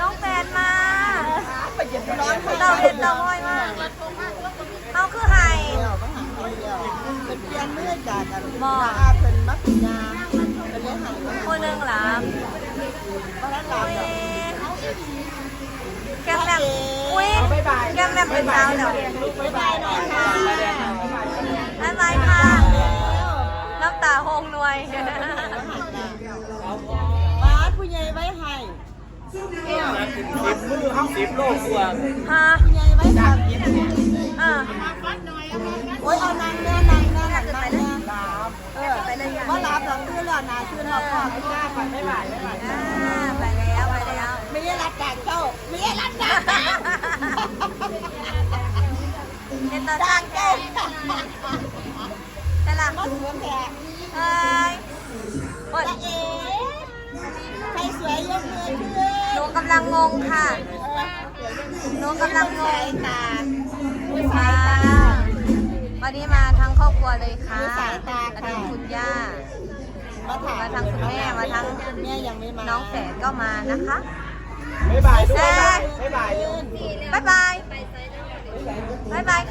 น้องแฟนมาเย็นร้อนเต่าเรียนเต่าห้อยมากเขาคือไห้เดียวต้ออัดเป็นเพียนมือจากกันบอาเป็นมักยาเป็นเลี้ยงหันมาคนหนึ่งหรอเพราะนั้นเราอุ้ยแก้มแมมอุ้ยแก้มแมมเป็นสาวเดี๋ยวบ๊ายบายหน่อยค่ะบ๊ายบายค่ะน้ำตาโฮงหน่วย สิบมือห้องสิบโลกกว่าฮะผู้ใหญ่ไว้ทอ่าำโอ้ยเอานางแน่นางแน่นางแน่เออว่ารับหลังคือหล่อนาคือหล่อพ่อไม่กล้าไปไม่ไหวไม่ไหวอ่าไปแล้วไปแล้วไม่ได้รับจากเจ้าไม่ได้รับจากเห็นตาจาจ้ากงแกเจ้าแต่ละมาถึงแขกเอ้ยโอ๊ยจะเอ๋ใำลังงงค่ะหนูกำลังงงค่ะวันนี้มาทั้งครอบครัวเลยค่ะมาทั้งคุณย่า มาทั้งคุณแม่ มาทั้งแม่ยังไม่มา น้องแฝดก็มานะคะบ๊ายบายด้วยบ๊ายบายบ๊ายบายบ๊ายบาย